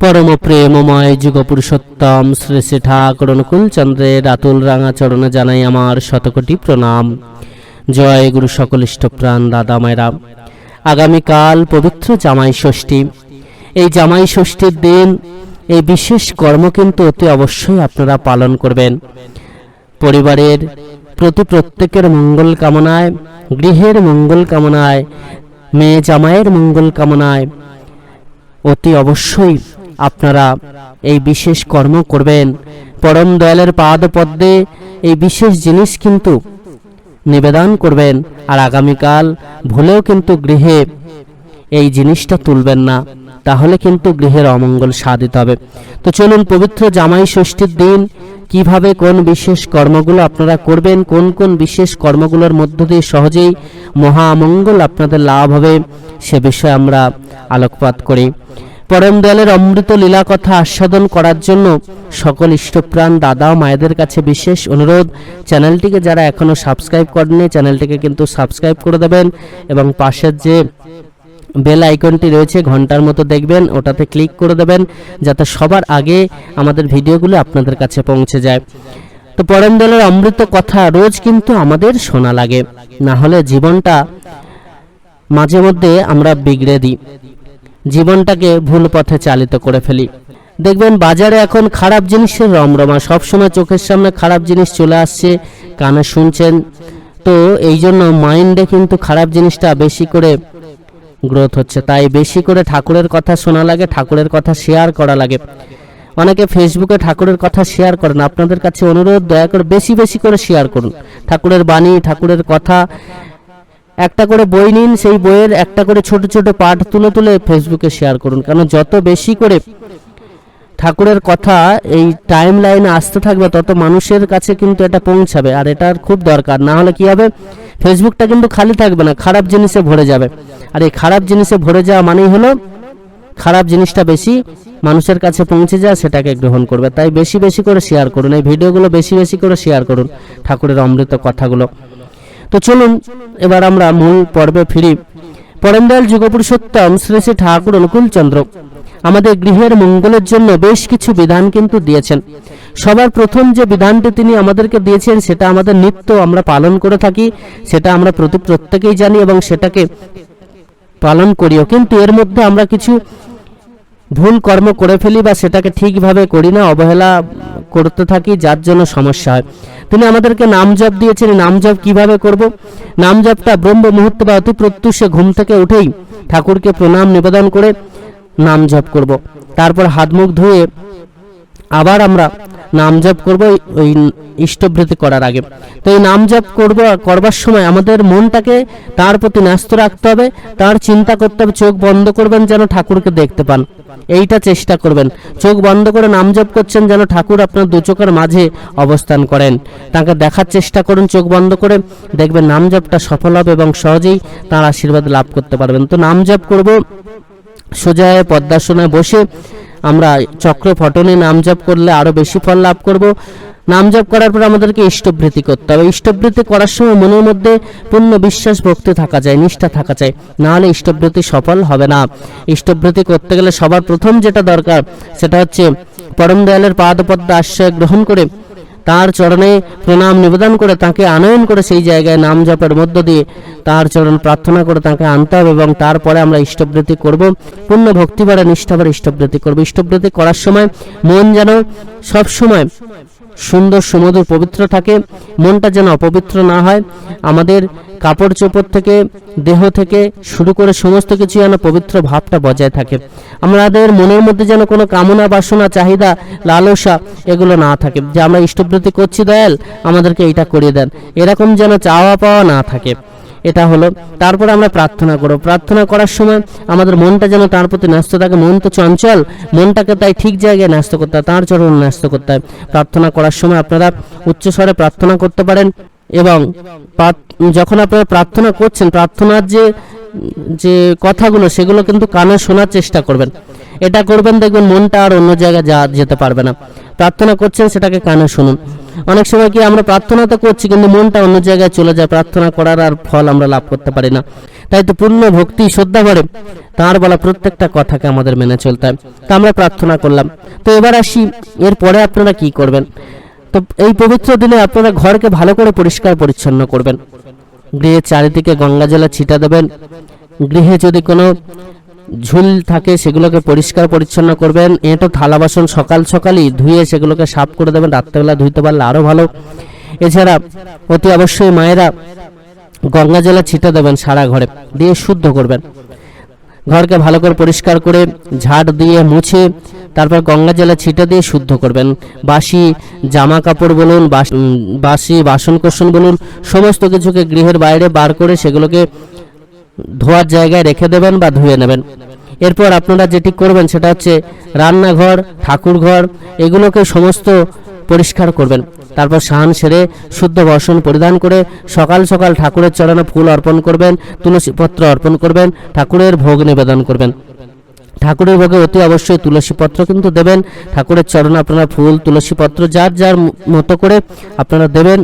পরম প্রেমময় যুগ পুরুষোত্তম শ্রী শ্রী ঠাকুর অনুকূল চন্দ্রের আতুল রাঙা চরণে জানাই আমার শতকোটি প্রণাম। জয় গুরু সকল ইষ্টপ্রাণ দাদা মায়েরা। আগামীকাল পবিত্র জামাই ষষ্ঠী। এই জামাই ষষ্ঠীর দিন এই বিশেষ কর্ম কিন্তু অতি অবশ্যই আপনারা পালন করবেন। পরিবারের প্রতি প্রত্যেকের মঙ্গল কামনায়, গৃহের মঙ্গল কামনায়, মেয়ে জামাইয়ের মঙ্গল কামনায় অতি অবশ্যই আপনারা এই বিশেষ কর্ম করবেন। পরম দয়ালের পাদ পদ্মে এই বিশেষ জিনিস কিন্তু নিবেদন করবেন। আর আগামীকাল ভুলেও কিন্তু গৃহে এই জিনিসটা তুলবেন না। তাহলে কিন্তু গৃহের অমঙ্গল সাধিত হবে। তো চলুন পবিত্র জামাই ষষ্ঠীর দিন কীভাবে কোন বিশেষ কর্মগুলো আপনারা করবেন, কোন কোন বিশেষ কর্মগুলোর মধ্য দিয়ে সহজেই মহা মহামঙ্গল আপনাদের লাভ হবে, সে বিষয়ে আমরা আলোকপাত করি। পরম দয়ালের অমৃত লীলা কথা আস্বাদন করার জন্য সকল ইষ্টপ্রাণ দাদা মায়েদের কাছে বিশেষ অনুরোধ। চ্যানেলটিকে যারা এখনও সাবস্ক্রাইব করেনি চ্যানেলটিকে কিন্তু সাবস্ক্রাইব করে দেবেন এবং পাশের যে বেল আইকনটি রয়েছে, ঘণ্টার মতো দেখবেন, ওটাতে ক্লিক করে দেবেন, যাতে সবার আগে আমাদের ভিডিওগুলো আপনাদের কাছে পৌঁছে যায়। তো পরম দলের অমৃত কথা রোজ কিন্তু আমাদের শোনা লাগে। না হলে জীবনটা মাঝে মধ্যে আমরা বিগড়ে দিই। জীবনটাকে ভুল পথে চালিত করে ফেলি। দেখবেন বাজারে এখন খারাপ জিনিসের রমরমা সবসময় চোখের সামনে খারাপ জিনিস চলে আসছে, কানে শুনছেন। তো এই জন্য মাইন্ডে কিন্তু খারাপ জিনিসটা বেশি করে গ্রোথ হচ্ছে। তাই বেশি করে ঠাকুরের কথা শোনা লাগে, ঠাকুরের কথা শেয়ার করা লাগে। অনেকে ফেসবুকে ঠাকুরের কথা শেয়ার করেন। আপনাদের কাছে অনুরোধ, দয়া করে বেশি বেশি করে শেয়ার করুন। ঠাকুরের বাণী, ঠাকুরের কথা একটা করে বই নিন, সেই বইয়ের একটা করে ছোট ছোট পাঠ তুলে তুলে ফেসবুকে শেয়ার করুন। কারণ যত বেশি করে ঠাকুরের কথা এই টাইম লাইনে আসতে থাকবে, তত মানুষের কাছে কিন্তু এটা পৌঁছাবে। আর এটার খুব দরকার। না হলে কি হবে? ফেসবুকটা কিন্তু খালি থাকবে না, খারাপ জিনিসে ভরে যাবে। আর এই খারাপ জিনিসে ভরে যাওয়া মানেই হলো, খারাপ জিনিসটা বেশি মানুষের কাছে পৌঁছে যায় সেটাকে গ্রহণ করবে। তাই বেশি বেশি করে শেয়ার করুন। এই ভিডিওগুলো বেশি বেশি করে শেয়ার করুন ঠাকুরের অমৃত কথাগুলো। তো চলুন, এবার আমরা মূল পর্বে ফিরি। পরমদয়াল যুগপুরুষোত্তম শ্রী শ্রী ঠাকুর অনুকূল চন্দ্র আমাদের গৃহের মঙ্গলের জন্য বেশ কিছু বিধান কিন্তু দিয়েছেন। সবার প্রথম যে বিধানটি তিনি আমাদেরকে দিয়েছেন, সেটা আমাদের নিত্য আমরা পালন করে থাকি, সেটা আমরা প্রতি প্রত্যেকেই জানি এবং সেটাকে পালন করিও। কিন্তু এর মধ্যে আমরা কিছু ভুল কর্ম করে ফেলি বা সেটাকে ঠিকভাবে করি না, অবহেলা করতে থাকি, যার জন্য সমস্যা হয়। তিনি আমাদেরকে নাম জপ দিয়েছেন। নাম জপ কীভাবে করব? নাম জপটা ব্রহ্ম মুহূর্ত বা অতি প্রত্যুষে ঘুম থেকে উঠেই ঠাকুরকে প্রণাম নিবেদন করে নাম জপ করব। তারপর হাত মুখ ধুয়ে আবার আমরা নাম জপ করব ওই ইষ্টভৃতি করার আগে। তো এই নাম জপ করব করবার সময় আমাদের মনটাকে তার প্রতি ন্যস্ত রাখতে হবে, তার চিন্তা করতে হবে, চোখ বন্ধ করবেন যেন ঠাকুরকে দেখতে পান। এইটা চেষ্টা করবেন। চোখ বন্ধ করে নাম জপ করছেন যেন ঠাকুর আপনার দু চোখের মাঝে অবস্থান করেন। তাকে দেখার চেষ্টা করুন চোখ বন্ধ করে, দেখবেন নাম জপটা সফল হবে এবং সহজেই তার আশীর্বাদ লাভ করতে পারবেন। তো নাম জপ করব সোজা পদ্মাসনে বসে আমরা চক্র ফটনে নাম জপ করলে আরও বেশি ফল লাভ করব। নাম জপ করার পর আমাদেরকে ইষ্টবৃত্তি করতে হবে। ইষ্টবৃত্তি করার সময় মনের মধ্যে পূর্ণ বিশ্বাস, ভক্তি থাকা যায়, নিষ্ঠা থাকা যায়। না হলে ইষ্টবৃত্তি সফল হবে না। ইষ্টবৃত্তি করতে গেলে সবার প্রথম যেটা দরকার, সেটা হচ্ছে পরম দয়ালের পাদপদ্ম আশ্রয় গ্রহণ করে তার চরণে প্রণাম নিবেদন করে তাকে আনয়ন করে সেই জায়গায় নাম জপের মধ্য দিয়ে তার চরণ প্রার্থনা করে তাকে আনতে হবে এবং তারপরে আমরা ইষ্টবৃত্তি করব। পূর্ণ ভক্তিবারে নিষ্ঠাবার ইষ্টবৃত্তি করব। ইষ্টবৃত্তি করার সময় মন যেন সব সময় সুন্দর সুমধুর পবিত্র থাকে, মনটা যেন অপবিত্র না হয়। আমাদের কাপড় চোপড় থেকে, দেহ থেকে শুরু করে সমস্ত কিছু যেন পবিত্র ভাবটা বজায় থাকে। আমাদের মনের মধ্যে যেন কোনো কামনা, বাসনা, চাহিদা, লালসা এগুলো না থাকে। যে আমরা ইষ্টপ্রতি করছি দয়াল, আমাদেরকে এটা করিয়ে দেন। এরকম যেন চাওয়া পাওয়া না থাকে। এটা হলো, তারপরে আমরা প্রার্থনা করব। প্রার্থনা করার সময় আমাদের মনটা যেন তার প্রতি ন্যস্ত থাকে, মন তো চঞ্চল, মনটাকে তাই ঠিক জায়গায় ন্যস্ত করতে হয়, তার চরণ ন্যস্ত করতে হয়। প্রার্থনা করার সময় আপনারা উচ্চস্বরে প্রার্থনা করতে পারেন এবং যখন আপনারা প্রার্থনা করছেন, প্রার্থনার যে যে কথাগুলো, সেগুলো কিন্তু কানে শোনার চেষ্টা করবেন। এটা করবেন, দেখবেন মনটা আর অন্য জায়গায় যা, যেতে পারবে না। প্রার্থনা করছেন, সেটাকে কানে শুনুন। অনেক সময় কি আমরা প্রার্থনা তো করছি, কিন্তু মনটা অন্য জায়গায় চলে যায়, প্রার্থনা করার আর ফল আমরা লাভ করতে পারি না। তাই তো পূর্ণ ভক্তি, শ্রদ্ধা করে তাঁর বলা প্রত্যেকটা কথাকে আমাদের মেনে চলতে হয়। তা আমরা প্রার্থনা করলাম। তো এবার আসি, এরপরে আপনারা কি করবেন? তো এই পবিত্র দিনে আপনারা ঘরকে ভালো করে পরিষ্কার পরিচ্ছন্ন করবেন। গৃহের চারিদিকে গঙ্গা জলে ছিটা দেবেন। গৃহে যদি কোনো ঝুল থাকে, সেগুলোকে পরিষ্কার পরিচ্ছন্ন করবেন। এঁটো থালা বাসন সকাল সকালই ধুয়ে সেগুলোকে সাফ করে দেবেন। রাত্রেবেলা ধুইতে পারলে আরও ভালো। এছাড়া অতি অবশ্যই মায়েরা গঙ্গা জলে ছিটে দেবেন সারা ঘরে, দিয়ে শুদ্ধ করবেন। ঘরকে ভালো করে পরিষ্কার করে ঝাড় দিয়ে মুছে তারপর গঙ্গা জলে ছিটে দিয়ে শুদ্ধ করবেন। বাসি জামা কাপড় বলুন, বাস- বাসন কোসন বলুন, সমস্ত কিছুকে গৃহের বাইরে বার করে সেগুলোকে ধোয়ার জায়গায় রেখে দেবেন বা ধুয়ে নেবেন। এরপর আপনারা যেটি করবেন সেটা হচ্ছে রান্নাঘর ঠাকুর ঘর এগুলোকে সমস্ত পরিষ্কার করবেন। তারপর স্নান সেরে শুদ্ধ বর্ষণ পরিধান করে সকাল সকাল ঠাকুরের চরণে ফুল অর্পণ করবেন তুলসী পত্র অর্পণ করবেন, ঠাকুরের ভোগ নিবেদন করবেন। ঠাকুরের ভোগে অতি অবশ্যই তুলসী পত্র কিন্তু দেবেন। ঠাকুরের চরণে আপনারা ফুল তুলসী পত্র যার যার মতো করে আপনারা দেবেন।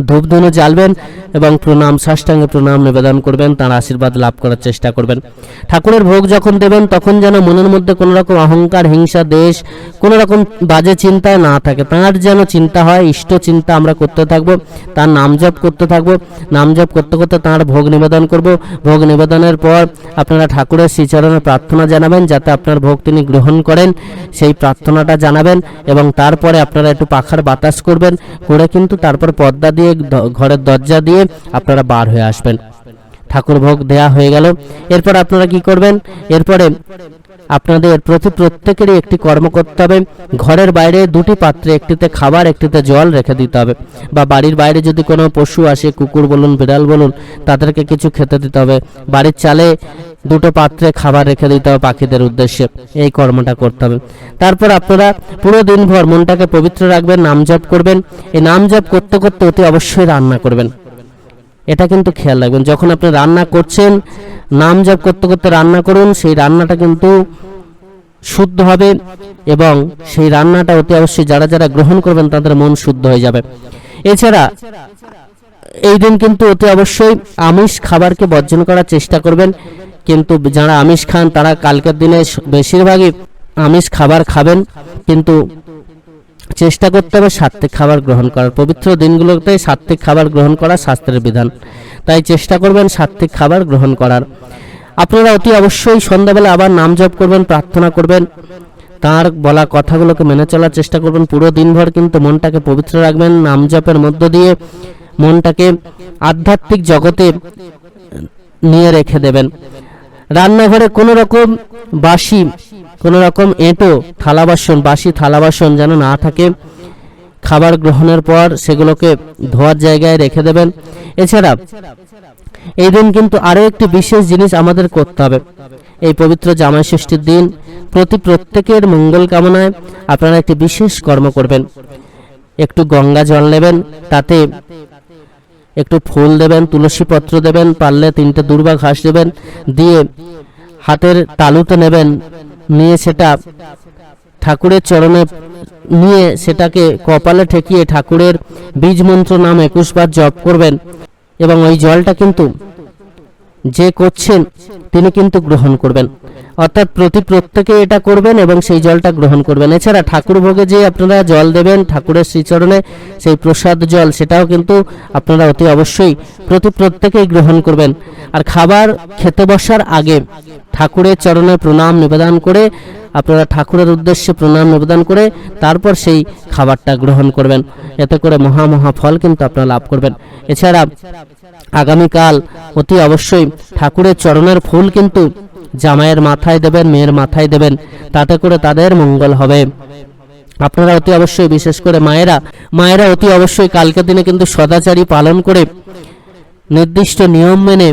ধূপ ধুনো জ্বালবেন এবং প্রণাম, সাষ্টাঙ্গে প্রণাম নিবেদন করবেন, তার আশীর্বাদ লাভ করার চেষ্টা করবেন। ঠাকুরের ভোগ যখন দেবেন, তখন যেন মনের মধ্যে কোনো রকম অহংকার, হিংসা, দেশ কোনো রকম বাজে চিন্তায় না থাকে। তার যেন চিন্তা হয়, ইষ্ট চিন্তা আমরা করতে থাকব, তার নাম জপ করতে থাকব, নাম জপ করতে করতে তার ভোগ নিবেদন করব। ভোগ নিবেদনের পর আপনারা ঠাকুরের শ্রীচরণে প্রার্থনা জানাবেন, যাতে আপনার ভোগ তিনি গ্রহণ করেন। সেই প্রার্থনাটা জানাবেন এবং তারপরে আপনারা একটু পাখার বাতাস করবেন, করে কিন্তু তারপর পর্দা দিয়ে দ- ঘরের দরজা দিয়ে আপনারা বার হয়ে আসবেন। ঠাকুর ভোগ দেয়া হয়ে গেল। এরপর আপনারা কি করবেন? এরপরে আপনাদের প্রতি প্রত্যেকেরই একটি কর্ম করতে হবে। ঘরের বাইরে দুটি পাত্রে, একটিতে খাবার, একটিতে জল রেখে দিতে হবে। বা বাড়ির বাইরে যদি কোনো পশু আসে, কুকুর বলুন, বিড়াল বলুন, তাদেরকে কিছু খেতে দিতে হবে। বাড়ির চালে দুটো পাত্রে খাবার রেখে দিতে হবে পাখিদের উদ্দেশ্যে। এই কর্মটা করতে হবে। তারপর আপনারা পুরো দিনভর মনটাকে পবিত্র রাখবেন, নাম জপ করবেন। এই নাম জপ করতে করতে অতি অবশ্যই রান্না করবেন। এটা কিন্তু খেয়াল রাখবেন, যখন আপনি রান্না করছেন, নাম জপ করতে করতে রান্না করুন, সেই রান্নাটা কিন্তু শুদ্ধ হবে এবং সেই রান্নাটা অতি অবশ্যই যারা যারা গ্রহণ করবেন, তাদের মন শুদ্ধ হয়ে যাবে। এছাড়া এই দিন কিন্তু অতি অবশ্যই আমিষ খাবারকে বর্জন করার চেষ্টা করবেন। কিন্তু যারা আমিষ খান, তারা কালকের দিনে বেশিরভাগই আমিষ খাবার খাবেন। কিন্তু চেষ্টা করতে হবে সাত্বিক খাবার গ্রহণ করার। পবিত্র দিনগুলোতে সাত্বিক খাবার গ্রহণ করা শাস্ত্রের বিধান। তাই চেষ্টা করবেন সাত্বিক খাবার গ্রহণ করার। আপনারা অতি অবশ্যই সন্ধ্যাবেলা আবার নাম জপ করবেন, প্রার্থনা করবেন। তার বলা কথাগুলোকে মেনে চলার চেষ্টা করবেন। পুরো দিনভর কিন্তু মনটাকে পবিত্র রাখবেন। নাম জপের মধ্য দিয়ে মনটাকে আধ্যাত্মিক জগতে নিয়ে রেখে দেবেন। রান্নাঘরে কোনো রকম বাসি, কোনো রকম এঁটো, থালা বাসন, বাসি থালা বাসন যেন না থাকে, খাবার গ্রহণের পর সেগুলোকে ধোয়ার জায়গায় রেখে দেবেন। এছাড়া এই দিন কিন্তু আরও একটি বিশেষ জিনিস আমাদের করতে হবে। এই পবিত্র জামাই ষষ্ঠীর দিন প্রতি প্রত্যেকের মঙ্গল কামনায় আপনারা একটি বিশেষ কর্ম করবেন। একটু গঙ্গা জল নেবেন, তাতে একটু ফুল দেবেন তুলসী পত্র দেবেন, পারলে তিনটে দুর্বা ঘাস দেবেন, দিয়ে হাতের তালুতে নেবেন, নিয়ে সেটা ঠাকুরের চরণে নিয়ে সেটাকে কপালে ঠেকিয়ে ঠাকুরের বীজ মন্ত্র নাম একুশ বার জপ করবেন। এবং ওই জলটা কিন্তু যে করছেন, তিনি কিন্তু গ্রহণ করবেন। অর্থাৎ প্রতি প্রত্যেকে এটা করবেন এবং সেই জলটা গ্রহণ করবেন। এছাড়া ঠাকুর ভোগে যে আপনারা জল দেবেন, ঠাকুরের শ্রীচরণে সেই প্রসাদ জল, সেটাও কিন্তু আপনারা অতি অবশ্যই প্রতি প্রত্যেকেই গ্রহণ করবেন। আর খাবার খেতে বসার আগে ঠাকুরের চরণে প্রণাম নিবেদন করে, আপনারা ঠাকুরের উদ্দেশ্যে প্রণাম নিবেদন করে, তারপর সেই খাবারটা গ্রহণ করবেন। এতে করে মহা মহা ফল কিন্তু আপনারা লাভ করবেন। এছাড়া আগামীকাল অতি অবশ্যই ঠাকুরের চরণের ফুল কিন্তু জামাইয়ের মাথায় দেবেন, মেয়ের মাথায় দেবেন, তাতে করে তাদের মঙ্গল হবে। আপনারা অতি অবশ্যই, বিশেষ করে মায়েরা মায়েরা অতি অবশ্যই কালকের দিনে কিন্তু সদাচারী পালন করে নির্দিষ্ট নিয়ম মেনে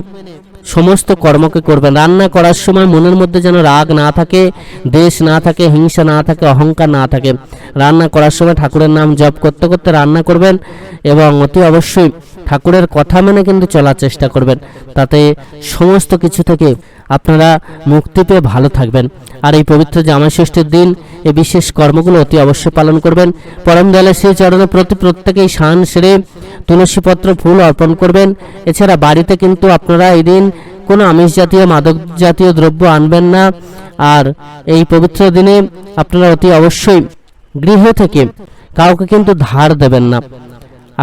সমস্ত কর্মকে করবেন। রান্না করার সময় মনের মধ্যে যেন রাগ না থাকে, দেশ না থাকে, হিংসা না থাকে, অহংকার না থাকে। রান্না করার সময় ঠাকুরের নাম জপ করতে করতে রান্না করবেন এবং অতি অবশ্যই ঠাকুরের কথা মেনে কিন্তু চলার চেষ্টা করবেন। তাতে সমস্ত কিছু থেকে আপনারা মুক্তি পেয়ে ভালো থাকবেন। আর এই পবিত্র জামাই ষষ্ঠীর দিন এই বিশেষ কর্মগুলো অতি অবশ্যই পালন করবেন। পরম দয়ালের সেই চরণে প্রতি প্রত্যেকেই স্নান সেরে তুলসীপত্র, ফুল অর্পণ করবেন। এছাড়া বাড়িতে কিন্তু আপনারা এই দিন কোনো আমিষ জাতীয়, মাদক জাতীয় দ্রব্য আনবেন না। আর এই পবিত্র দিনে আপনারা অতি অবশ্যই গৃহ থেকে কাউকে কিন্তু ধার দেবেন না।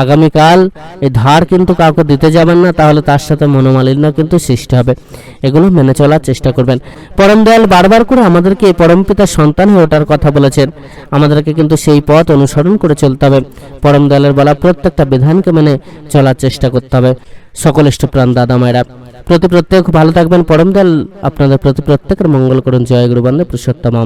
আগামীকাল এই ধার কিন্তু কাউকে দিতে যাবেন না, তাহলে তার সাথে মনোমালিন্য কিন্তু সৃষ্টি হবে। এগুলো মেনে চলার চেষ্টা করবেন। পরম দয়াল বারবার করে আমাদেরকে এই সন্তান হয়ে ওঠার কথা বলেছেন। আমাদেরকে কিন্তু সেই পথ অনুসরণ করে চলতে হবে। পরম দয়ালের বলা প্রত্যেকটা বিধানকে মেনে চলার চেষ্টা করতে হবে। সকল ইষ্টপ্রাণ দাদা মায়েরা, প্রতি প্রত্যেক ভালো থাকবেন। পরম দয়াল আপনাদের প্রতি প্রত্যেকের মঙ্গল করুন। জয় গুরু বন্দে পুরুষোত্তম